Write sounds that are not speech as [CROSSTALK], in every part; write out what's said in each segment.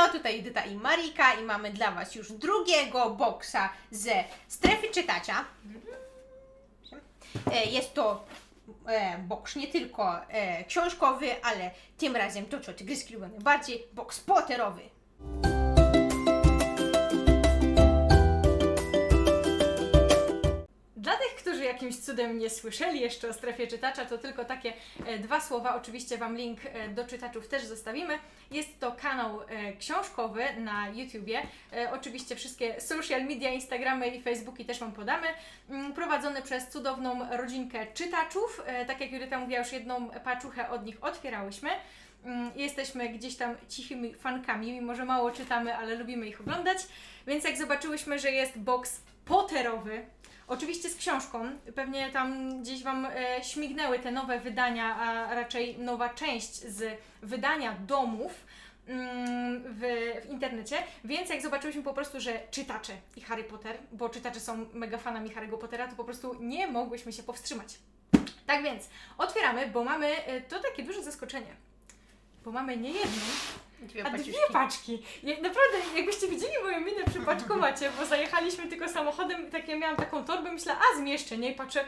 Elo, tutaj Edyta i Marika i mamy dla Was już drugiego boksa ze strefy czytacza. E, Jest to e, boks nie tylko e, książkowy, ale tym razem to, co tygryski lubią najbardziej, boks potterowy. Którzy jakimś cudem nie słyszeli jeszcze o strefie czytacza, to tylko takie e, dwa słowa. Oczywiście Wam link e, do czytaczów też zostawimy. Jest to kanał e, książkowy na YouTubie. Oczywiście wszystkie social media, Instagramy i Facebooki też Wam podamy. Mm, Prowadzony przez cudowną rodzinkę czytaczów. Tak jak Judyta mówiła, już jedną paczuchę od nich otwierałyśmy. Mm, Jesteśmy gdzieś tam cichymi fankami, mimo że mało czytamy, ale lubimy ich oglądać. Więc jak zobaczyłyśmy, że jest box potterowy, Oczywiście z książką. Pewnie tam gdzieś Wam e, śmignęły te nowe wydania, a raczej nowa część z wydania domów mm, w, w internecie. Więc jak zobaczyłyśmy po prostu, że czytacze i Harry Potter, bo czytacze są mega fanami Harry'ego Pottera, to po prostu nie mogłyśmy się powstrzymać. Tak więc otwieramy, bo mamy e, to takie duże zaskoczenie. Bo mamy nie jedną, Dwie a dwie paczki. Jak, naprawdę, jakbyście widzieli moją minę przy paczkomacie, [LAUGHS] bo zajechaliśmy tylko samochodem i takie miałam taką torbę, myślę, a zmieszczę, nie? I patrzę,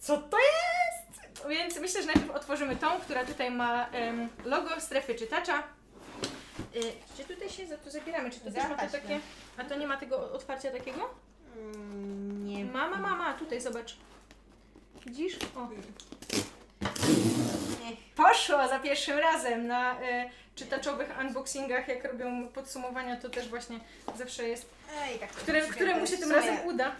co to jest? Więc myślę, że najpierw otworzymy tą, która tutaj ma em, logo strefy czytacza. Y, czy tutaj się za to zabieramy? Czy to też ma to Zapaśne. takie... A to nie ma tego otwarcia takiego? Mm, Nie Mama, mama, tutaj zobacz. Widzisz? O. Poszło za pierwszym razem na y, czytaczowych unboxingach, jak robią podsumowania, to też właśnie zawsze jest, Ej, tak które, to któremu się tym razem uda.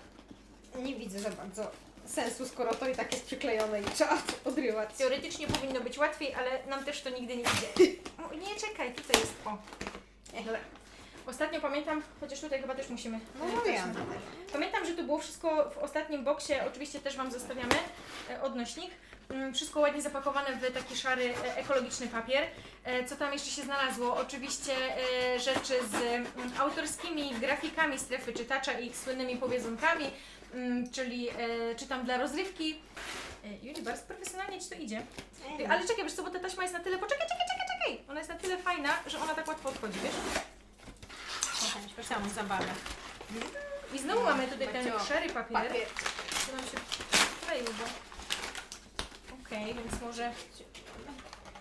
Nie widzę za bardzo sensu, skoro to i tak jest przyklejone i trzeba to odrywać. Teoretycznie powinno być łatwiej, ale nam też to nigdy nie idzie. [LAUGHS] O, nie, czekaj, tutaj jest, o. Dobra. Ostatnio pamiętam, chociaż tutaj chyba też musimy. No też- Pamiętam, że to było wszystko w ostatnim boksie, oczywiście też Wam zostawiamy e, odnośnik. Mm, Wszystko ładnie zapakowane w taki szary e, ekologiczny papier. E, Co tam jeszcze się znalazło? Oczywiście e, rzeczy z mm, autorskimi grafikami strefy czytacza i ich słynnymi powiedzonkami, mm, czyli czytam dla rozrywki. Juli, bardzo profesjonalnie Ci to idzie. Ale czekaj, wiesz co, bo ta taśma jest na tyle, poczekaj, czekaj, czekaj, czekaj! Ona jest na tyle fajna, że ona tak łatwo odchodzi, wiesz? Samą zabawę. I znowu mamy tutaj ten szary papier. Papier. To nam się kleił, bo... Okej, więc może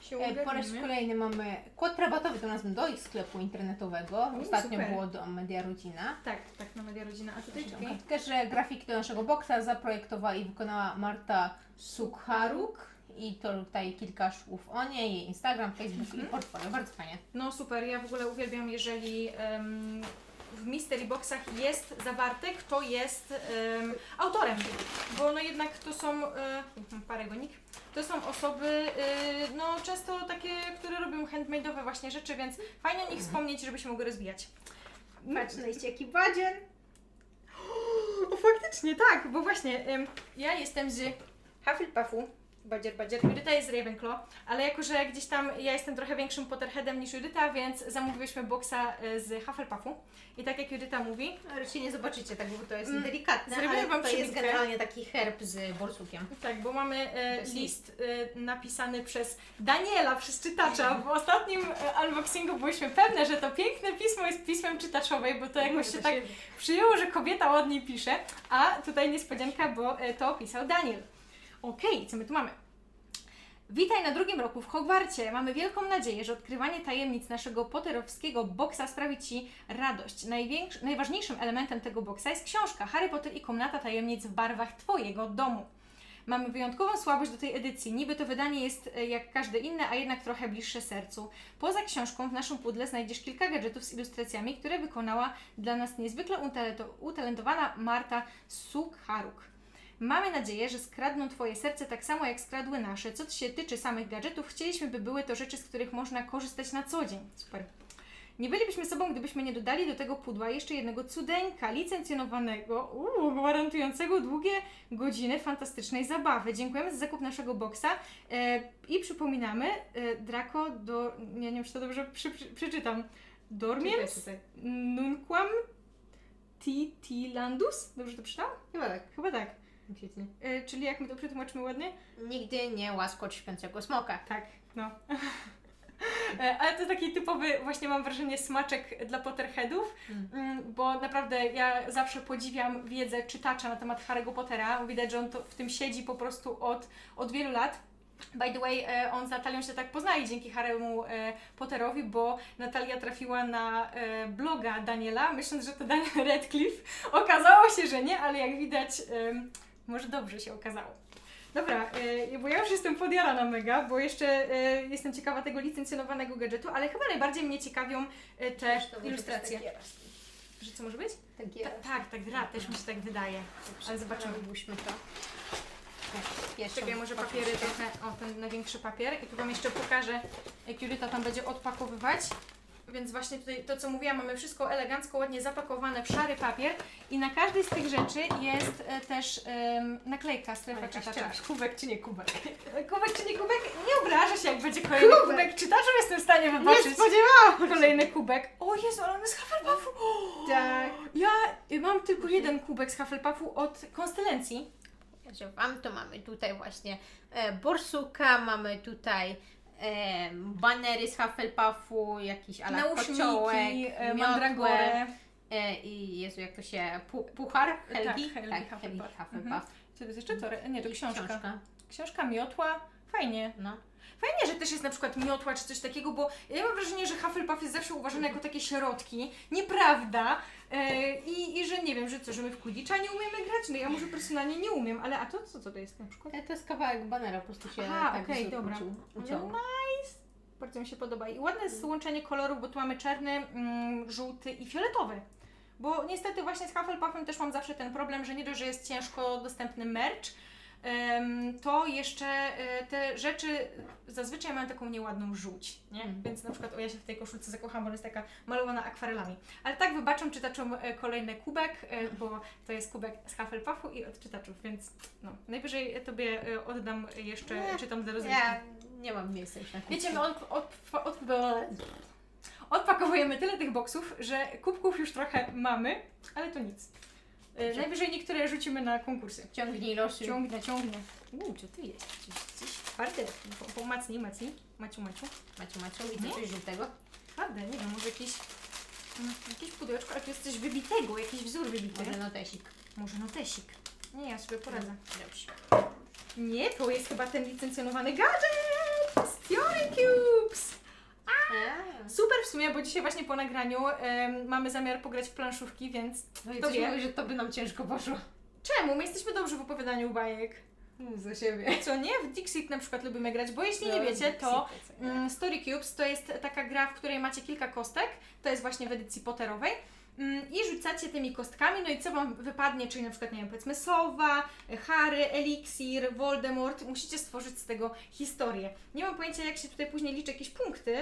się E, Po raz kolejny mamy kod rabatowy do nas do ich sklepu internetowego. U, Ostatnio super. było do Media Rodzina. Tak, tak, na Media Rodzina. A tutaj czekaj. Kartkę, że grafiki do naszego boksa zaprojektowała i wykonała Marta Sukharuk. I to tutaj kilka słów o niej, jej Instagram, Facebook Mhm. i portfolio. Bardzo fajnie. No super, ja w ogóle uwielbiam, jeżeli em, w mystery boxach jest zawarte, kto jest em, autorem. Bo no jednak to są, e, paragonik, to są osoby, e, no często takie, które robią handmade'owe właśnie rzeczy, więc fajnie o nich wspomnieć, żeby się mogły rozwijać. Patrz na jaki badzier. O, faktycznie tak, bo właśnie em, ja jestem z Hufflepuffu, Badzier Badzier, Judyta jest z Ravenclaw, ale jako, że gdzieś tam ja jestem trochę większym Potterheadem niż Judyta, więc zamówiłyśmy boksa e, z Hufflepuffu i tak jak Judyta mówi, się nie zobaczycie tak, bo to jest Mm, delikatne, ale wam to jest generalnie taki herb z borsukiem. tak, bo mamy e, list e, napisany przez Daniela, przez czytacza. W [LAUGHS] ostatnim e, unboxingu byliśmy pewne, że to piękne pismo jest pismem czytaczowej, bo to jakoś się tak przyjęło, że kobieta ładnie pisze, a tutaj niespodzianka, bo e, to opisał Daniel. Okej, co my tu mamy? Witaj na drugim roku w Hogwarcie. Mamy wielką nadzieję, że odkrywanie tajemnic naszego potterowskiego boksa sprawi Ci radość. Najważniejszym elementem tego boksa jest książka Harry Potter i Komnata Tajemnic w barwach Twojego domu. Mamy wyjątkową słabość do tej edycji. Niby to wydanie jest e, jak każde inne, a jednak trochę bliższe sercu. Poza książką w naszym pudle znajdziesz kilka gadżetów z ilustracjami, które wykonała dla nas niezwykle utalento- utalentowana Marta Sukharuk. Mamy nadzieję, że skradną Twoje serce tak samo jak skradły nasze. Co się tyczy samych gadżetów, chcieliśmy, by były to rzeczy, z których można korzystać na co dzień. Super. Nie bylibyśmy sobą, gdybyśmy nie dodali do tego pudła jeszcze jednego cudeńka licencjonowanego, uuu, gwarantującego długie godziny fantastycznej zabawy. Dziękujemy za zakup naszego boksa e, i przypominamy e, Draco do... Nie, nie wiem, czy to dobrze przy, przy, przeczytam. Dormiens. Nunquam Titilandus? Dobrze to przeczytał? Chyba tak. Chyba tak. Świetnie. E, czyli jak my to przetłumaczymy ładnie? Nigdy nie łaskocz śpiącego smoka. Tak, no. [LAUGHS] E, Ale to taki typowy, właśnie mam wrażenie, smaczek dla Potterheadów, Mm. mm, bo naprawdę ja zawsze podziwiam wiedzę czytacza na temat Harry'ego Pottera. Widać, że on to w tym siedzi po prostu od, od wielu lat. By the way, e, on z Natalią się tak poznali dzięki Harry'emu e, Potterowi, bo Natalia trafiła na bloga Daniela, myśląc, że to Daniel [LAUGHS] Radcliffe. Okazało się, że nie, ale jak widać, może dobrze się okazało. Dobra, e, bo ja już jestem podjarana mega, bo jeszcze e, jestem ciekawa tego licencjonowanego gadżetu, ale chyba najbardziej mnie ciekawią e, te ilustracje. Że co może być? Takie Ta, tak, tak gra, też mi się tak wydaje. Ale zobaczymy. Robiłyśmy to. Tak, Czekaj, może papier. papiery trochę, o ten największy papier i tu Wam jeszcze pokażę, jak Julita tam będzie odpakowywać. Więc właśnie tutaj to, co mówiłam, mamy wszystko elegancko, ładnie zapakowane w szary papier i na każdej z tych rzeczy jest e, też em, naklejka strefa czytacza. kubek czy nie kubek? [LAUGHS] Kubek czy nie kubek? Nie obrażę się, jak będzie kolejny kubek, Kubek. czytacza, jestem w stanie wybaczyć. Nie spodziewałam Kolejny kubek. O Jezu, ale on jest z Hufflepuffu. Tak. Ja y, mam tylko jeden kubek z Hufflepuffu od Konstylencji. Że Wam to mamy tutaj właśnie e, borsuka, mamy tutaj e, banery z Hufflepuffu, jakiś ala kociołek, e, mandragorę. e, i Jezu, jak to się, pu, puchar Helgi? Tak, Helgi tak Hufflepuff. Helgi Hufflepuff. Mhm. Co to jest jeszcze? To, re- nie, to książka. Książka. Książka miotła. Fajnie. No. Fajnie, że też jest na przykład miotła czy coś takiego, bo ja mam wrażenie, że Hufflepuff jest zawsze uważany jako takie środki. Nieprawda. E, i, I że nie wiem, że co, że my w Quidditcha nie umiemy grać? No ja może personalnie nie umiem, ale a to co, to jest na przykład? To, to jest kawałek banera, po prostu się Aha, tak okej, dobra. No, uciął. nice! Bardzo mi się podoba. I ładne jest łączenie kolorów, bo tu mamy czarny, mm, żółty i fioletowy. Bo niestety właśnie z Hufflepuffem też mam zawsze ten problem, że nie dość, że jest ciężko dostępny merch, to jeszcze e, te rzeczy zazwyczaj mają taką nieładną żółć, nie? Mhm. Więc na przykład o ja się w tej koszulce zakocham, bo jest taka malowana akwarelami. Ale tak wybaczą czytaczom e, kolejny kubek, e, bo to jest kubek z Hufflepuffu i od czytaczów, więc no, najwyżej Tobie oddam jeszcze, Nie, czytam do rozrywki. Ja nie mam miejsca już na. Wiecie, my od, od, od, odpakowujemy tyle tych boksów, że kubków już trochę mamy, ale to nic. E. Najwyżej niektóre rzucimy na konkursy. Ciągnij losy. Ciągnę, ciągnę. Uuu, co ty jest? Gdzieś, gdzieś twarde. Po- Pomacnij, macnij. Maciu, Maciu. Maciu, Maciu, widzę Nie? coś żółtego. Twarde, nie wiem, może jakieś... mm, Jakieś pudełeczko, ale to jest coś wybitego, jakiś wzór wybity. Może notesik. Może notesik. Nie, ja sobie poradzę. Dobrze. Nie, to jest chyba ten licencjonowany gadżet! z Theory Cubes! Super w sumie, bo dzisiaj właśnie po nagraniu em, mamy zamiar pograć w planszówki, więc no i To coś wie. mówi, że to by nam ciężko poszło. czemu? My jesteśmy dobrzy w opowiadaniu bajek. Mów za siebie. Co nie? W Dixit na przykład lubimy grać, bo jeśli No, nie wiecie, to mm, Story Cubes to jest taka gra, w której macie kilka kostek, to jest właśnie w edycji Potterowej. Mm, I rzucacie tymi kostkami, no i co Wam wypadnie, czyli na przykład, nie wiem, powiedzmy Sowa, Harry, Eliksir, Voldemort, musicie stworzyć z tego historię. Nie mam pojęcia, jak się tutaj później liczy jakieś punkty,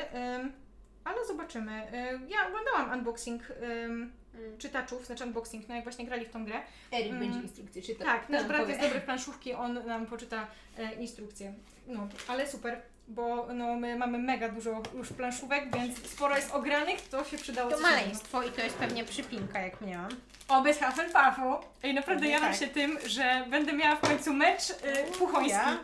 ale zobaczymy. Ym, ja oglądałam unboxing ym, czytaczów, znaczy unboxing, no jak właśnie grali w tą grę. Erik Mm. będzie instrukcję czytał. Tak, nasz brat jest dobry w planszówki, on nam poczyta e, instrukcje. No, ale super, bo no, my mamy mega dużo już planszówek, więc sporo jest ogranych, to się przydało To coś maleństwo i to jest pewnie przypinka, jak miałam. O, bez Hufflepuffu. Ej, naprawdę Pewnie jaram tak. się tym, że będę miała w końcu mecz e, puchoński. Ja?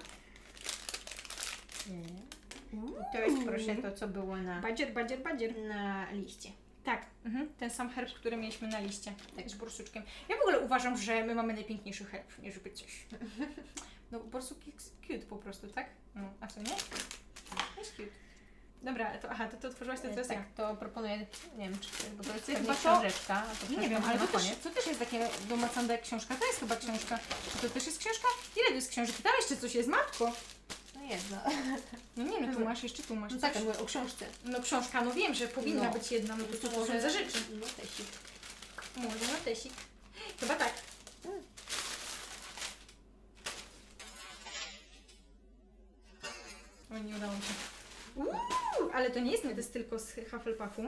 I to jest proszę to, co było na, Badzier, badzier, badzier. na liście. Tak, mhm, ten sam herb, który mieliśmy na liście, tak z borsuczkiem. Ja w ogóle uważam, że my mamy najpiękniejszy herb, nie żeby coś. [LAUGHS] No, borsuk jest cute po prostu, tak? No, a co nie? Jest cute. Dobra, to aha, to ty otworzyłaś, to teraz ja. tak, to proponuję, nie wiem, czy to jest, bo to jest chyba to- książeczka. to Nie wiem, to ale to też, to też jest takie do Macanda jak książka. To jest chyba książka. Czy to też jest książka? Ile to jest książek? Tam jeszcze coś jest, matko. No jedno. No nie, no tu masz, jeszcze tu masz No tak, mówię o książce. No książka, no wiem, że powinna No. być jedna, no to może za rzeczy. No tesik. Może na tesik. Chyba tak. O, nie udało mi się. Uuu, ale to nie jest jest tylko z Hufflepuffu.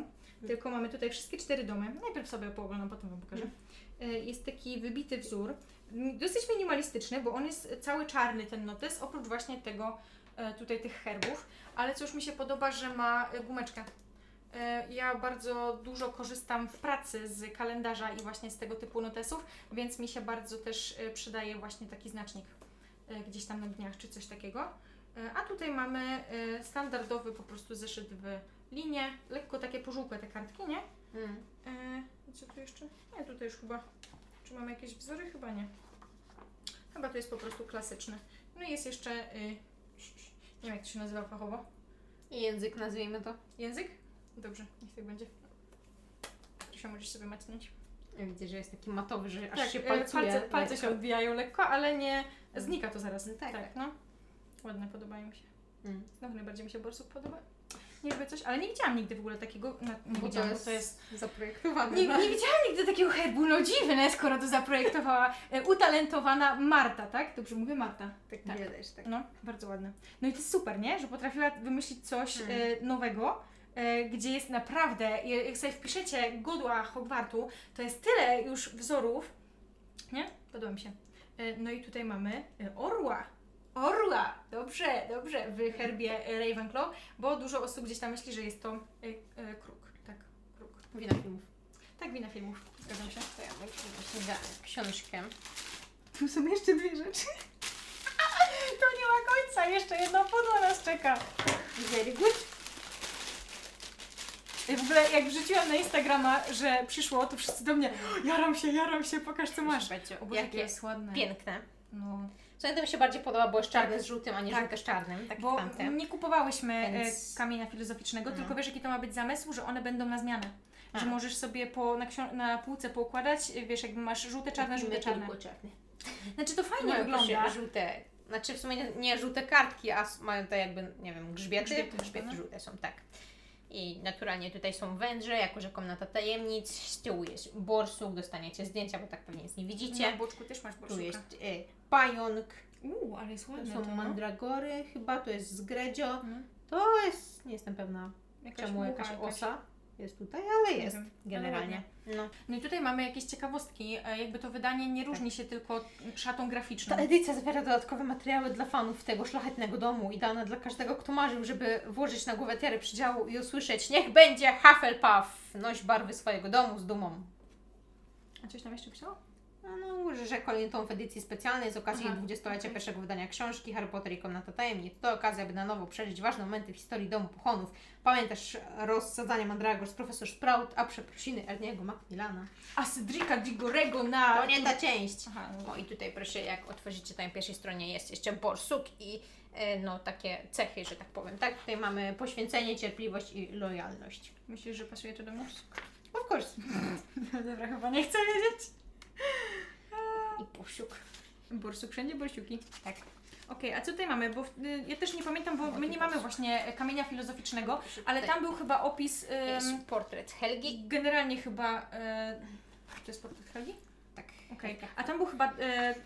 Tylko mamy tutaj wszystkie cztery domy. Najpierw sobie pooglądam, potem Wam pokażę. E, Jest taki wybity wzór. Dosyć minimalistyczny, bo on jest cały czarny ten notes, oprócz właśnie tego e, tutaj tych herbów. Ale co już mi się podoba, że ma e, gumeczkę. Ja bardzo dużo korzystam w pracy z kalendarza i właśnie z tego typu notesów, więc mi się bardzo też przydaje właśnie taki znacznik gdzieś tam na dniach czy coś takiego. E, A tutaj mamy e, standardowy po prostu zeszyt w linie, lekko takie pożółkłe te kartki, nie? Mm. E, co tu jeszcze? Nie, tutaj już chyba. Czy mamy jakieś wzory? Chyba nie. Chyba to jest po prostu klasyczne. No i jest jeszcze. Y, nie wiem jak to się nazywa fachowo. Język, nazwijmy to. Język? Dobrze, niech tak będzie. Się możesz sobie macnąć. Ja widzę, że jest taki matowy, że aż Tak, się palcuje. palce, palce się odbijają lekko, ale nie znika to zaraz. No tak. tak no. Ładne, podobają mi się. Mm. Znowu najbardziej mi się borsuk podoba. Nie żeby coś, ale nie widziałam nigdy w ogóle takiego. No, nie Bo to widziałam, jest, bo to jest zaprojektowane. Nie, no. nie widziałam nigdy takiego herbu, no dziwne, skoro to zaprojektowała e, utalentowana Marta, tak? Dobrze mówię Marta. Tak, Tak. widać, tak. No, bardzo ładne. No i to jest super, nie? Że potrafiła wymyślić coś Mm. e, nowego, e, gdzie jest naprawdę, jak sobie wpiszecie godła Hogwartu, to jest tyle już wzorów, nie? Podoba mi się. E, no i tutaj mamy orła. Orła! Dobrze, dobrze, w herbie e, Ravenclaw, bo dużo osób gdzieś tam myśli, że jest to e, e, kruk. Tak, kruk. Wina filmów. Tak, wina filmów. Zgadzam się. To ja właśnie książkę. Tu są jeszcze dwie rzeczy. [LAUGHS] To nie ma końca, jeszcze jedna pudła nas czeka. Very good. W ogóle jak wrzuciłam na Instagrama, że przyszło, to wszyscy do mnie jaram się, jaram się, pokaż co masz. Jakie jakie jest ładne. piękne. No. Co mi się bardziej podoba, bo jest czarne z żółtym, a nie Tak. żółte z czarnym, tak Bo tamte. nie kupowałyśmy Więc- e, kamienia filozoficznego, No. tylko wiesz jaki to ma być zamysł, że one będą na zmianę. A. Że możesz sobie po, na, na półce poukładać, wiesz, jakby masz żółte, czarne, żółte, czarne. czarne. Znaczy to fajnie Mają wygląda. żółte, znaczy w sumie nie, nie żółte kartki, a mają te jakby, nie wiem, grzbiety. Grzbiety, Grzbiety, no. żółte są, tak. I naturalnie tutaj są węże, jako że komnata tajemnic. Z tyłu jest borsuk, dostaniecie zdjęcia, bo tak pewnie nic nie widzicie. Na boczku też masz tu borsuka. jest y, pająk, Uuu, ale jest tu ładne są to, no. mandragory chyba, to jest zgredzio. Mhm. To jest, nie jestem pewna Jakaś czemu mucha jakaś jakaś. osa jest tutaj, ale Nie jest wiem, generalnie. No. No i tutaj mamy jakieś ciekawostki. e, Jakby to wydanie nie różni się tylko szatą graficzną. Ta edycja zawiera dodatkowe materiały dla fanów tego szlachetnego domu, idealne dla każdego, kto marzył, żeby włożyć na głowę tiary przydziału i usłyszeć Niech będzie Hufflepuff, noś barwy swojego domu z dumą. A coś tam jeszcze pisało? No, no że kolejny tom w edycji specjalnej z okazji Aha, 20-lecia okej. pierwszego wydania książki Harry Potter i Komnata Tajemnic. To okazja, by na nowo przeżyć ważne momenty w historii Domu Puchonów. Pamiętasz rozsadzanie Mandragor z Profesor Sprout, a przeprosiny Erniego Macmillana. A Cedrica Digorego na... To nie ta część. Aha, no. O i tutaj proszę, jak otworzycie tam pierwszej stronie jest jeszcze borsuk i e, no takie cechy, że tak powiem. Tak, tutaj mamy poświęcenie, cierpliwość i lojalność. Myślisz, że pasuje to do mnie? Of course. [LAUGHS] No dobra, chyba nie chcę wiedzieć. I posiuk. Borsuk, wszędzie borsiuki. Tak. Okej, a co tutaj mamy? Bo y, ja też nie pamiętam, bo my nie mamy właśnie kamienia filozoficznego, ale tam był chyba opis... ym, jest portret Helgi. generalnie chyba... Y, to jest portret Helgi? Tak. Okej. A tam był chyba... Y,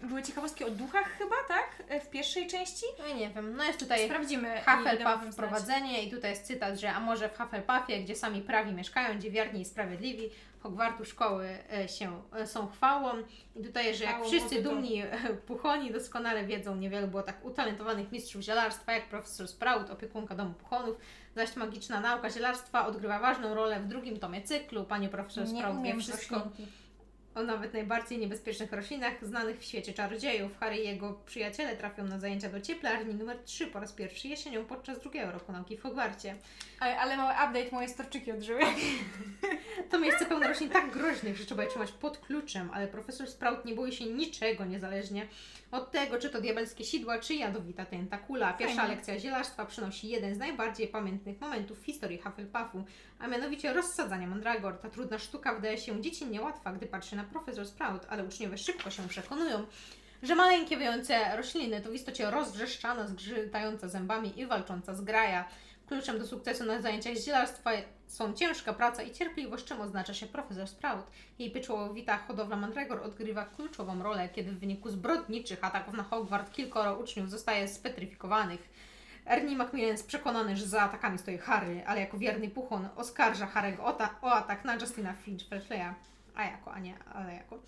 były ciekawostki o duchach chyba, tak? Y, w pierwszej części? No i nie wiem, no jest tutaj Sprawdzimy. i damy Hufflepuff znać. wprowadzenie i tutaj jest cytat, że a może w Hufflepuffie, gdzie sami prawi mieszkają, gdzie wierni i sprawiedliwi, Hogwartu szkoły e, się e, są chwałą i tutaj, że jak wszyscy dumni e, puchoni doskonale wiedzą, niewielu było tak utalentowanych mistrzów zielarstwa jak profesor Sprout, opiekunka domu puchonów, zaś magiczna nauka zielarstwa odgrywa ważną rolę w drugim tomie cyklu. Pani profesor Sprout wie wszystko roślinki. O nawet najbardziej niebezpiecznych roślinach znanych w świecie czarodziejów. Harry i jego przyjaciele trafią na zajęcia do cieplarni numer 3 po raz pierwszy jesienią podczas drugiego roku nauki w Hogwarcie. Ale, ale mały update, moje storczyki odżyły. To miejsce pełne roślin tak groźnych, że trzeba je trzymać pod kluczem, ale profesor Sprout nie boi się niczego, niezależnie od tego, czy to diabelskie sidła, czy jadowita tentakula. Pierwsza Fajnie. lekcja zielarstwa przynosi jeden z najbardziej pamiętnych momentów w historii Hufflepuffu, a mianowicie rozsadzania mandragor. Ta trudna sztuka wydaje się dziecinnie łatwa, gdy patrzy na profesor Sprout, ale uczniowie szybko się przekonują, że maleńkie, wyjące rośliny to w istocie rozwrzeszczana, zgrzytająca zębami i walcząca zgraja. Kluczem do sukcesu na zajęciach zielarstwa są ciężka praca i cierpliwość, czym oznacza się profesor Sprout. Jej pieczołowita hodowla mandragor odgrywa kluczową rolę, kiedy w wyniku zbrodniczych ataków na Hogwart kilkoro uczniów zostaje spetryfikowanych. Ernie Macmillan jest przekonany, że za atakami stoi Harry, ale jako wierny puchon oskarża Harry'ego o, o atak na Justina Finch-Fletchleya. A jako, a nie, ale jako.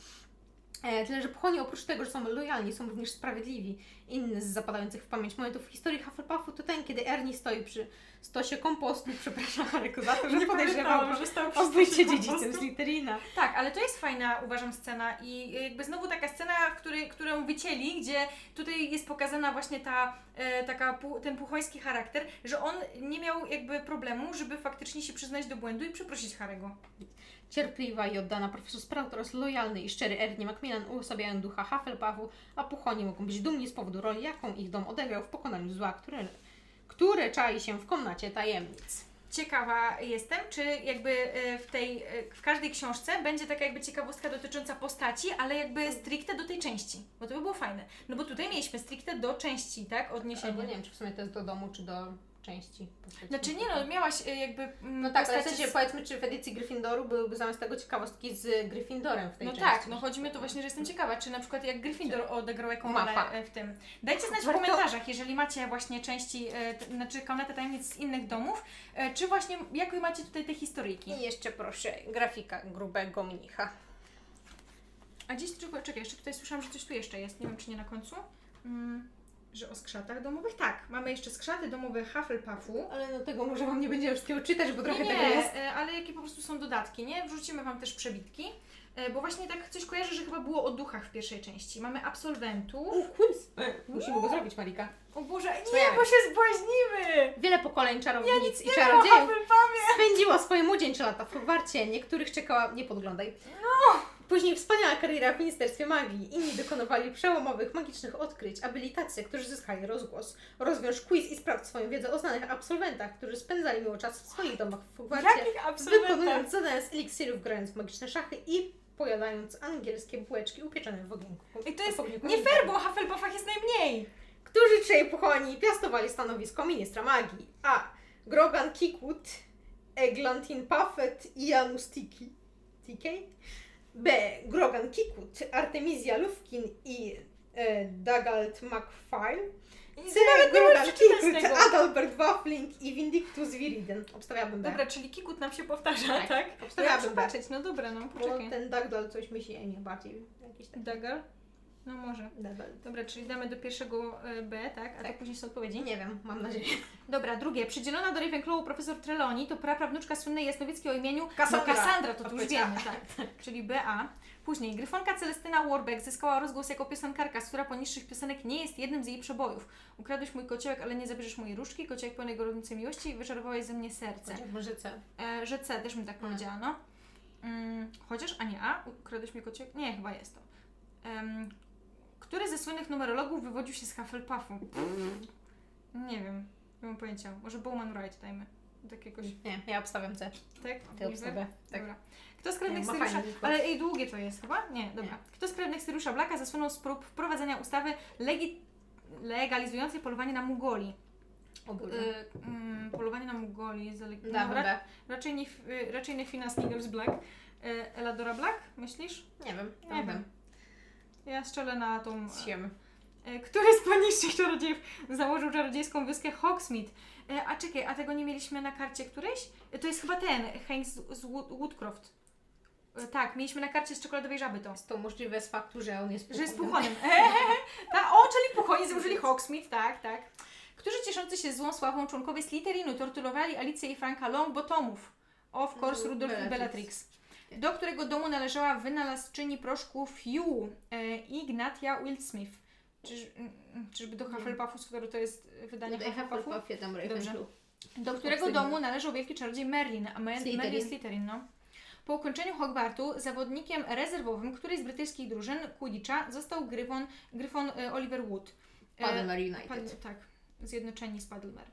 E, tyle, że puchoni oprócz tego, że są lojalni, są również sprawiedliwi. Inny z zapadających w pamięć momentów w historii Hufflepuffu to ten, kiedy Ernie stoi przy stosie kompostu, [LAUGHS] przepraszam Harry'ego za to, że podejrzewał że stał O bycie dziedzicem prostu- Slytherina. Tak, ale to jest fajna, uważam, scena i jakby znowu taka scena, w której, którą wycięli, gdzie tutaj jest pokazana właśnie ta, e, taka, ten puchoński charakter, że on nie miał jakby problemu, żeby faktycznie się przyznać do błędu i przeprosić Harego. Cierpliwa i oddana profesor Sprout oraz lojalny i szczery Ernie Macmillan uosabiają ducha Hufflepuffu, a puchoni mogą być dumni z powodu roli, jaką ich dom odegrał w pokonaniu zła, które, które czai się w komnacie tajemnic. Ciekawa jestem, czy jakby e, w tej, e, w każdej książce będzie taka jakby ciekawostka dotycząca postaci, ale jakby stricte do tej części, bo to by było fajne. No bo tutaj mieliśmy stricte do części, tak, odniesienie. Albo nie wiem, czy w sumie to jest do domu, czy do części postaci. Znaczy nie no, miałaś e, jakby mm, No tak, ale w postaci sensie z- powiedzmy, czy w edycji Gryffindoru byłyby zamiast tego ciekawostki z Gryffindorem w tej No części. tak, no chodzi mi to właśnie, że jestem ciekawa, czy na przykład jak Gryffindor odegrał jaką Mapa. rolę e, w tym. Dajcie znać w Warto- komentarzach, jeżeli macie właśnie części, e, t- znaczy komnatę tajemnic z innych domów, e, czy właśnie jak wy macie tutaj te historyjki. I jeszcze proszę, grafika grubego mnicha. A gdzieś, czekaj, czekaj, jeszcze tutaj słyszałam, że coś tu jeszcze jest, nie wiem czy nie na końcu. Mm, że o skrzatach domowych? Tak, mamy jeszcze skrzaty domowe Hufflepuffu. Ale no tego może Wam nie będziemy wszystkiego czytać, bo trochę nie, tego nie, jest. e, ale jakie po prostu są dodatki, nie? Wrzucimy Wam też przebitki, e, bo właśnie tak coś kojarzę, że chyba było o duchach w pierwszej części. Mamy absolwentów. U, quiz! Musimy go zrobić, Marika. O Boże, nie, bo się zbłaźnimy! Wiele pokoleń czarownic i Nie czarodziejów spędziło swoje młodzieńcze lata w Hogwarcie. Niektórych czekała, nie podglądaj. Później wspaniała kariera w Ministerstwie Magii. Inni dokonywali przełomowych, magicznych odkryć, a byli tacy, którzy zyskali rozgłos. Rozwiąż quiz i sprawdź swoją wiedzę o znanych absolwentach, którzy spędzali miło czas w swoich domach w Hogwarcie. Jakich absolwentach? Wykonując zadania z eliksirów, grając w magiczne szachy i pojadając angielskie bułeczki upieczone w ogienku. I to jest w nie fair, bo Hufflepuffach jest najmniej. Którzy trzej puchoni piastowali stanowisko ministra magii? A. Grogan Kikut, Eglantin Puffet i Janus Tiki. TK? B. Grogan Kikut, Artemisia Lufkin i e, Dagalt McFile. C. Grogan Kikut. Adalbert Waffling i Vindictus Viriden. Obstawiałbym B. Dobra, czyli Kikut nam się powtarza, Tak, tak? Ja obstawiałabym B. patrzeć, no dobra, no Bo poczekaj. ten Dagdal coś myśli, a nie bardziej jakiś taki. Dagal? No może. Dagdal. Dobra, czyli damy do pierwszego e, B, tak? A Tak. to później są odpowiedzi? Nie wiem, mam nadzieję. Dobra, drugie. Przydzielona do Ravenclawu profesor Trelawney to praprawnuczka słynnej jasnowieckiej o imieniu Cassandra. No, Cassandra, to tu już wiemy, tak. Czyli BA. Później Gryfonka Celestyna Warbeck zyskała rozgłos jako piosenkarka, z która poniższych piosenek nie jest jednym z jej przebojów. Ukradłeś mój kociołek, ale nie zabierzesz mojej różdżki, kociołek pełnej gorącej miłości i wyczarowałeś ze mnie serce. Chociaż może C. E, że C, też bym tak powiedziała, no. Mm, chociaż, a nie A, ukradłeś mi kociołek? Nie, chyba jest to. Em, który ze słynnych numerologów wywodził się z Hufflepuffu? Nie wiem, nie mam pojęcia. Może Bowman Wright dajmy. Jakoś, Nie, ja obstawiam C. tak? Ty obstawia. Tak. Dobra. Kto z krewnych Nie, ma fajny. Ale ej, długie to jest chyba? Nie, dobra. Kto z krewnych Siriusza Blacka zasłynął z prób wprowadzenia ustawy legi... legalizującej polowanie na Mugoli? Ogólnie. Y, mm, polowanie na Mugoli... Zaleg... Damy Dobra, B. Raczej nie, y, raczej nie Black. Y, Eladora Black, myślisz? Nie wiem, Nie wiem. Ja strzelę na tą... Zjem. E, który z poniższych czarodziejów założył czarodziejską wyspę Hogsmeade? E, a czekaj, a tego nie mieliśmy na karcie którejś? E, to jest chyba ten, Hank z, z Wood, Woodcroft. E, tak, mieliśmy na karcie z czekoladowej żaby to. Jest to możliwe z faktu, że on jest Że jest puchonem. puchonem. [LAUGHS] Ta, o, czyli puchoni założyli Hogsmeade, tak, tak. Którzy cieszący się złą sławą członkowie Slytherinu torturowali Alicję i Franka Longbottomów. Of course, Rudolf i Bellatrix. Do którego domu należała wynalazczyni proszku Few, e, Ignatia Wildsmith. Czyż, czyżby do Hufflepuffu, skoro to jest wydanie Tutaj Hufflepuffu? Hufflepuffie, tam Ravenclaw. Do którego domu należał wielki czarodziej Merlin, a Mer-. Merlin Slytherin, no. Po ukończeniu Hogwartu zawodnikiem rezerwowym którejś z brytyjskich drużyn Quidditcha został Gryfon, Gryfon e, Oliver Wood. E, Padmer United. Pad- tak, zjednoczeni z Padmer.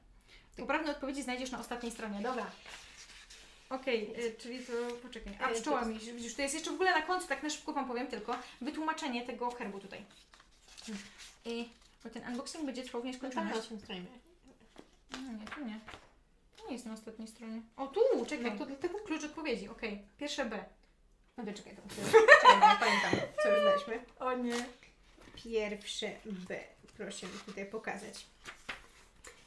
Poprawne odpowiedzi znajdziesz na ostatniej stronie. Dobra. Okej, e, czyli to poczekaj. A E, pszczoła to- mi, widzisz, to jest jeszcze w ogóle na końcu, tak na szybko Wam powiem tylko, wytłumaczenie tego herbu tutaj. I, bo ten unboxing będzie trwał w No nieskończoność. na tym stronie. No nie, tu nie. To nie jest na ostatniej stronie. O, tu, czekaj. No to dlatego Klucz odpowiedzi, okej. Pierwsze B. No to czekaj, to muszę... [LAUGHS] Czekaj, bo ja pamiętam, co już daliśmy. O nie. Pierwsze B. Proszę mi tutaj pokazać.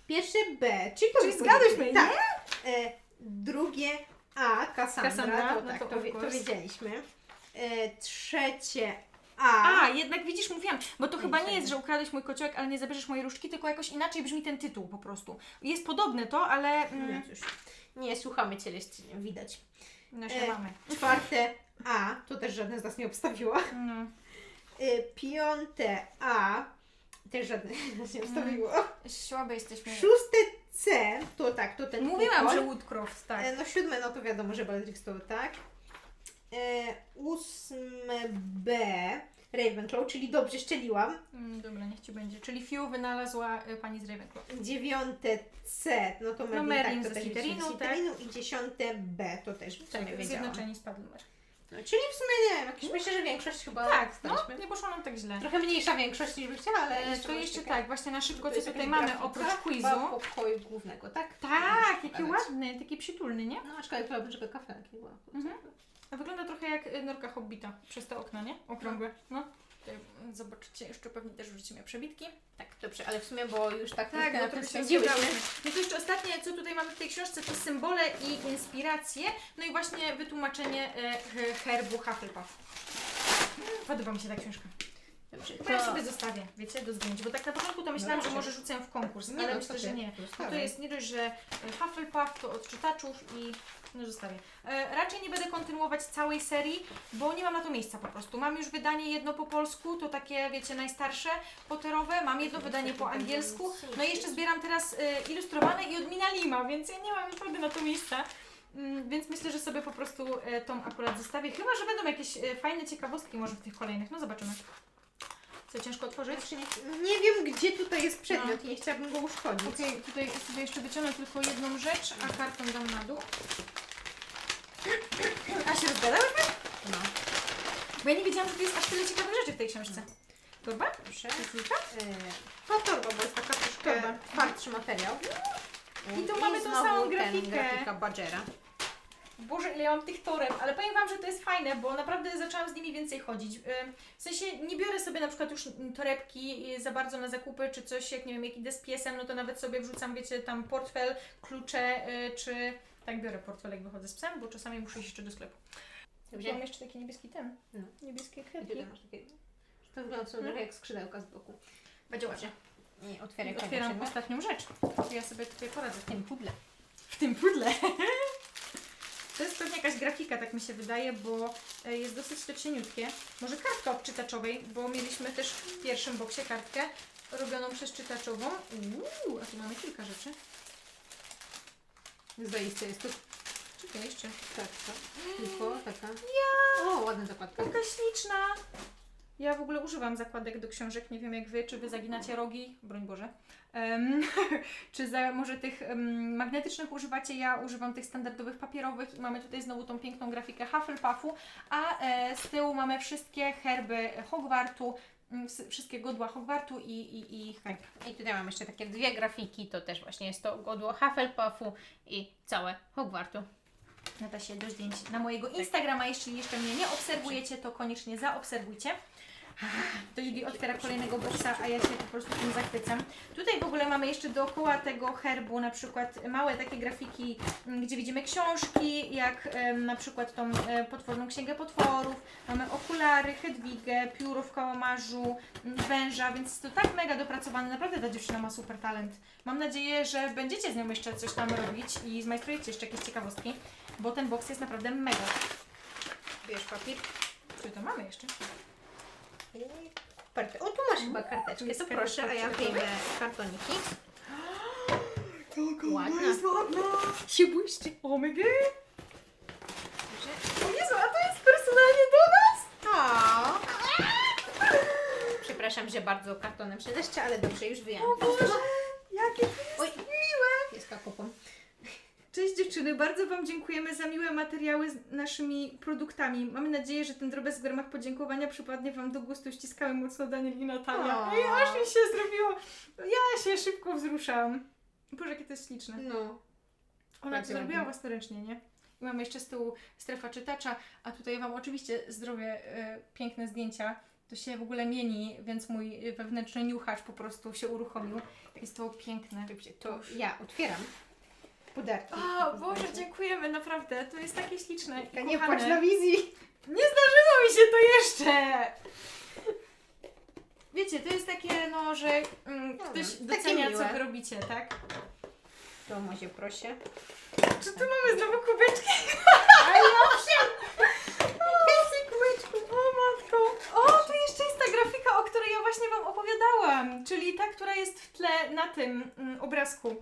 Pierwsze B, czyli, Czyli zgadłyśmy, nie? Tak. E, drugie A, Cassandra, to no tak, to to, wie, to wiedzieliśmy. E, trzecie A. A, jednak widzisz, mówiłam, bo to chyba nie jest, że ukradłeś mój kociołek, ale nie zabierzesz mojej różdżki, tylko jakoś inaczej brzmi ten tytuł po prostu. Jest podobne to, ale... No Mm, cóż, nie słuchamy Cię, widać. Nasze E, mamy. Czwarte A, to też żadne z nas nie obstawiła. No. Y, Piąte A, też żadne z nas [LAUGHS] nie obstawiło. Słabe jesteśmy. Szóste C, to tak, to ten Mówiłam, pupol. że Woodcroft, tak. E, No siódme, no to wiadomo, że Bellatrix to tak. E, ósme B, Ravenclaw, czyli dobrze szczeliłam. Mm, dobra, niech ci będzie. Czyli Fiu wynalazła y, pani z Ravenclaw. Dziewiąte C, no to Merlin, Merlin tak, ze to też Slytherinu, wiedzieliśmy, tak. Slytherinu. I dziesiąte B, to też w sumie Tak, wiedziałam. zjednoczeni spadł numer. No, czyli w sumie nie wiem, jakieś, myślę, że większość chyba Tak, no, staliśmy. nie poszło nam tak źle. Trochę mniejsza większość niż bym chciała, ale E, jeszcze to jeszcze tak, właśnie na szybko, to co tutaj mamy oprócz quizu. pokoju głównego, tak? Tak, jaki ładny, taki przytulny, nie? No, aczkolwiek chyba brzydko kafelki była. Mhm. A wygląda trochę jak y, norka Hobbita przez te okna, nie? Okrągłe. No. Y, Zobaczycie, jeszcze pewnie też wrzucimy przebitki. Tak, dobrze, ale w sumie, bo już tak, Tak, no to już spędziłyśmy. No to jeszcze ostatnie, co tutaj mamy w tej książce, to symbole i inspiracje. No i właśnie wytłumaczenie he- herbu Hufflepuff. Podoba mi się ta książka. Dobrze, Chyba ja sobie zostawię, wiecie, do zdjęć, bo tak na początku to myślałam, że dobrze. może rzucę w konkurs, Nie, ale no, myślę, że nie. to No to jest nie dość, że e, Hufflepuff to od czytaczów i no zostawię. E, raczej nie będę kontynuować całej serii, bo nie mam na to miejsca po prostu. Mam już wydanie jedno po polsku, to takie wiecie najstarsze Potterowe, mam jedno wydanie po angielsku, no i jeszcze zbieram teraz e, ilustrowane i od Mina Lima, więc ja nie mam naprawdę na to miejsca. Mm, Więc myślę, że sobie po prostu e, tą akurat zostawię. Chyba, że będą jakieś e, fajne ciekawostki może w tych kolejnych. No zobaczymy. Co ciężko otworzyć? Znaczy, nie, nie wiem, gdzie tutaj jest przedmiot i nie chciałabym go uszkodzić. Okej, tutaj sobie jeszcze wyciągnę tylko jedną rzecz, a karton dam na dół. A się rozgadałyśmy? No, Bo ja nie wiedziałam, że tu jest aż tyle ciekawych rzeczy w tej książce. Torba? proszę. Koszulka? E, To torba, bo jest taka troszkę twardszy materiał. I tu mamy tą samą grafikę. grafika Badgera. Boże, ile ja mam tych toreb, ale powiem Wam, że to jest fajne, bo naprawdę zaczęłam z nimi więcej chodzić. Ym, W sensie nie biorę sobie na przykład już torebki y, za bardzo na zakupy, czy coś, jak nie wiem, jak idę z piesem, no to nawet sobie wrzucam, wiecie, tam portfel, klucze, y, czy... Tak, biorę portfel, jak wychodzę z psem, bo czasami muszę iść jeszcze do sklepu. Mam jeszcze taki niebieski ten. No. Niebieskie kwiatki. To wygląda sobie trochę jak skrzydełka z boku. Będzie ładnie. Otwieram kolejny ostatnią rzecz. Ja sobie tutaj poradzę w tym pudle. w tym pudle. [LAUGHS] To jest pewnie jakaś grafika, tak mi się wydaje, bo e, jest dosyć to cieniutkie. Może kartka od czytaczowej, bo mieliśmy też w pierwszym boksie kartkę robioną przez czytaczową. Uuu, a tu mamy kilka rzeczy. Zaiste jest to Czekaj, jeszcze. kartka. Tylko taka. Ja. O, ładna zakładka. Jaka śliczna! Ja w ogóle używam zakładek do książek. Nie wiem jak wy, czy wy zaginacie rogi, broń Boże. Em, [LAUGHS] czy za, może tych em, magnetycznych używacie? Ja używam tych standardowych papierowych i mamy tutaj znowu tą piękną grafikę Hufflepuffu, a e, z tyłu mamy wszystkie herby Hogwartu, mm, wszystkie godła Hogwartu i, i, i Tak. I tutaj mam jeszcze takie dwie grafiki, to też właśnie jest to godło Hufflepuffu i całe Hogwartu. Nada się do zdjęć na mojego Instagrama. Jeśli jeszcze mnie nie obserwujecie, to koniecznie zaobserwujcie. To Judy otwiera kolejnego boksa, a ja się po prostu tym zachwycam. Tutaj w ogóle mamy jeszcze dookoła tego herbu na przykład małe takie grafiki, m, gdzie widzimy książki, jak na przykład tą e, potworną księgę potworów. Mamy okulary, Hedwigę, pióro w kałamarzu, m, węża, więc to tak mega dopracowane. Naprawdę ta dziewczyna ma super talent. Mam nadzieję, że będziecie z nią jeszcze coś tam robić i zmajstrujecie jeszcze jakieś ciekawostki, bo ten boks jest naprawdę mega. Bierz papier. Co to mamy jeszcze? I kartę. O, tu masz chyba karteczkę, to proszę, a ja wyjmę kartoniki. Ładna. jest ładna. Się błyszczy. My god. O Jezu, a to jest personalnie do nas? O. Przepraszam, że bardzo kartonem przedeszczę, ale dobrze, już wyjęłam. O Boże, jakie to Oj. jest miłe. Jest kakopą. Cześć dziewczyny, bardzo Wam dziękujemy za miłe materiały z naszymi produktami. Mamy nadzieję, że ten drobiazg w ramach podziękowania przypadnie Wam do gustu. Ściskamy mocno Daniel i Natalia. Ej, aż mi się zrobiło. Ja się szybko wzruszam. Boże, jakie to jest śliczne. No. Ona to Bardzo zrobiła ładnie. własnoręcznie, nie? I mamy jeszcze z tyłu strefa czytacza, a tutaj Wam oczywiście zrobię e, piękne zdjęcia. To się w ogóle mieni, więc mój wewnętrzny niuchacz po prostu się uruchomił. Jest to piękne. To ja otwieram podarki. O Boże, dziękujemy, naprawdę. To jest takie śliczne i Nie płacz na wizji. Nie zdarzyło mi się to jeszcze! Wiecie, to jest takie, no, że mm, No, ktoś takie docenia, co wy robicie, tak? To może proszę. Czy tu mamy znowu kubeczki? Ale owszem! Więcej. O matko! O, tu jeszcze jest ta grafika, o której ja właśnie Wam opowiadałam. Czyli ta, która jest w tle na tym mm, obrazku.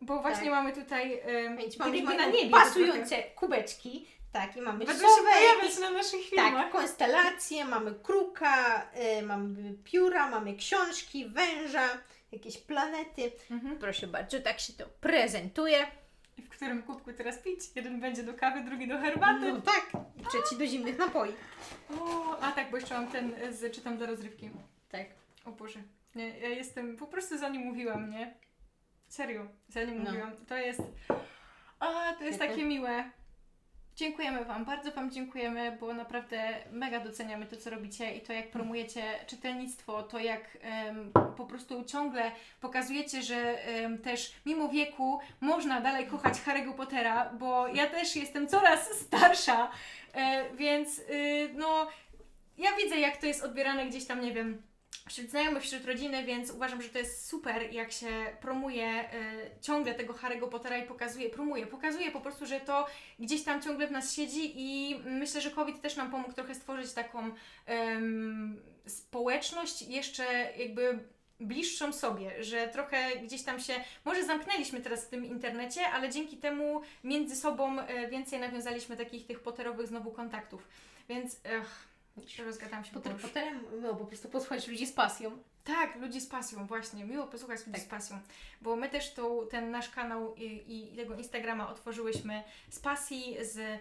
Bo właśnie Tak. mamy tutaj um, Więc mamy na niebie. pasujące kubeczki. Tak, i mamy Będą sowę, się pojawiać na naszych Tak, filmach. konstelacje, mamy kruka, y, mamy pióra, mamy książki, węża, jakieś planety. Mhm. Proszę bardzo, tak się to prezentuje. I w którym kubku teraz pić? Jeden będzie do kawy, drugi do herbaty. No tak, i trzeci do zimnych napoi. O, a tak, bo jeszcze mam ten e, z czytam dla rozrywki. Tak. O Boże. Nie, ja jestem, po prostu za nim mówiłam, nie? Serio, za nim No. mówiłam. To jest, a, to jest takie miłe. Dziękujemy Wam, bardzo Wam dziękujemy, bo naprawdę mega doceniamy to, co robicie i to, jak promujecie czytelnictwo, to jak em, po prostu ciągle pokazujecie, że em, też mimo wieku można dalej kochać Harry'ego Pottera, bo ja też jestem coraz starsza, e, więc y, no ja widzę, jak to jest odbierane gdzieś tam, nie wiem, wśród znajomych, wśród rodziny, więc uważam, że to jest super, jak się promuje y, ciągle tego Harry'ego Pottera i pokazuje, promuje, pokazuje po prostu, że to gdzieś tam ciągle w nas siedzi i myślę, że COVID też nam pomógł trochę stworzyć taką społeczność jeszcze jakby bliższą sobie, że trochę gdzieś tam się, może zamknęliśmy teraz w tym internecie, ale dzięki temu między sobą e, więcej nawiązaliśmy takich tych Potterowych znowu kontaktów. Więc rozgadałam się Potem, potem miło po prostu posłuchać ludzi z pasją. Tak, ludzi z pasją, właśnie. Miło posłuchać ludzi Tak. z pasją. Bo my też tą, ten nasz kanał i, i tego Instagrama otworzyłyśmy z pasji, z,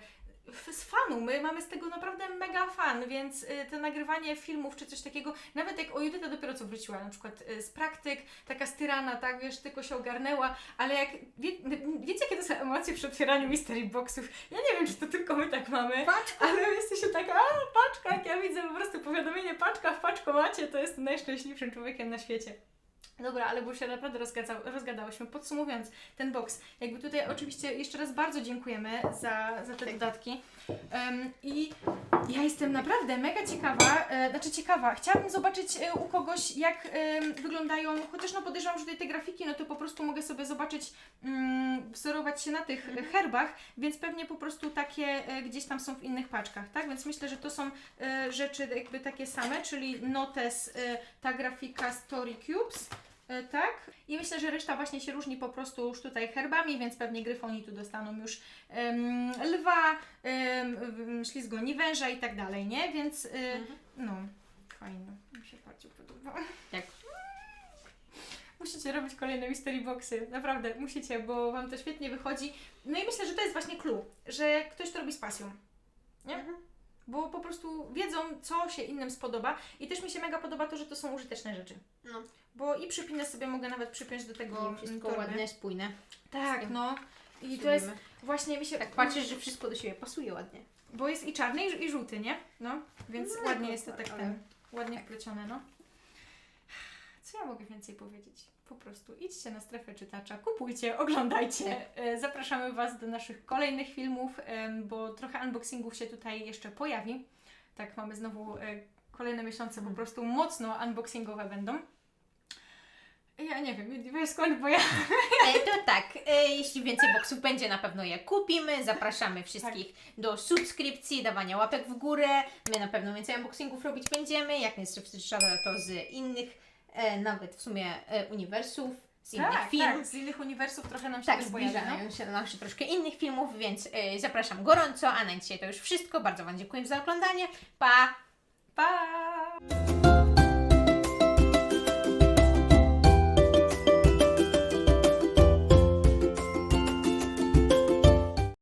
z fanu. My mamy z tego naprawdę mega fan, więc y, to nagrywanie filmów czy coś takiego, nawet jak o Judyta dopiero co wróciła, na przykład y, z praktyk, taka styrana, tak, wiesz, tylko się ogarnęła, ale jak, wie, wiecie jakie to są emocje przy otwieraniu mystery boxów? Ja nie wiem, czy to tylko my tak mamy, Paczka! ale jesteście taka, a paczka, jak ja widzę po prostu powiadomienie paczka w paczkomacie, to jest najszczęśliwszym człowiekiem na świecie. Dobra, ale bo się naprawdę rozgadza, rozgadałyśmy. Podsumowując ten box, jakby tutaj oczywiście jeszcze raz bardzo dziękujemy za, za te Tak. dodatki. Em, I ja jestem naprawdę mega ciekawa, e, znaczy ciekawa, chciałabym zobaczyć e, u kogoś jak em, wyglądają, chociaż no podejrzewam, że tutaj te grafiki, no to po prostu mogę sobie zobaczyć, mm, wzorować się na tych Mhm. e, herbach, więc pewnie po prostu takie e, gdzieś tam są w innych paczkach, tak? Więc myślę, że to są e, rzeczy jakby takie same, czyli notes, e, ta grafika Story Cubes, e, tak? I myślę, że reszta właśnie się różni po prostu już tutaj herbami, więc pewnie gryfoni tu dostaną już em, lwa, w- ślizgoni węża i tak dalej, nie? Więc e, Mhm. no, fajnie, mi się bardzo podoba. Tak. [LAUGHS] Musicie robić kolejne mystery boxy, naprawdę, musicie, bo Wam to świetnie wychodzi. No i myślę, że to jest właśnie clue, że ktoś to robi z pasją, nie? Mhm. Bo po prostu wiedzą, co się innym spodoba i też mi się mega podoba to, że to są użyteczne rzeczy. No. Bo i przypinę sobie mogę nawet przypiąć do tego I wszystko torby. ładne, spójne. Tak, no. I to jest właśnie mi się... Tak patrzysz, że wszystko do siebie pasuje ładnie. Bo jest i czarny i, i żółty, nie? No, więc No, ładnie no jest to tak, tak ale- ten, ładnie wplecione, no. Co ja mogę więcej powiedzieć? Po prostu idźcie na strefę czytacza, kupujcie, oglądajcie. E, Zapraszamy Was do naszych kolejnych filmów, bo trochę unboxingów się tutaj jeszcze pojawi. Tak, mamy znowu e, kolejne miesiące po Mhm. prostu mocno unboxingowe będą. Ja nie wiem, wiesz skąd, bo ja E, to tak, e, jeśli więcej boksów będzie, na pewno je kupimy. Zapraszamy wszystkich do subskrypcji, dawania łapek w górę. My na pewno więcej unboxingów robić będziemy. Jak nie Szada, to z innych, e, nawet w sumie e, uniwersów, z innych tak, firm. tak, z innych uniwersów trochę nam się Tak, zbliżają się do naszych troszkę innych filmów, więc e, zapraszam gorąco. A na dzisiaj to już wszystko. Bardzo Wam dziękuję za oglądanie. Pa! Pa!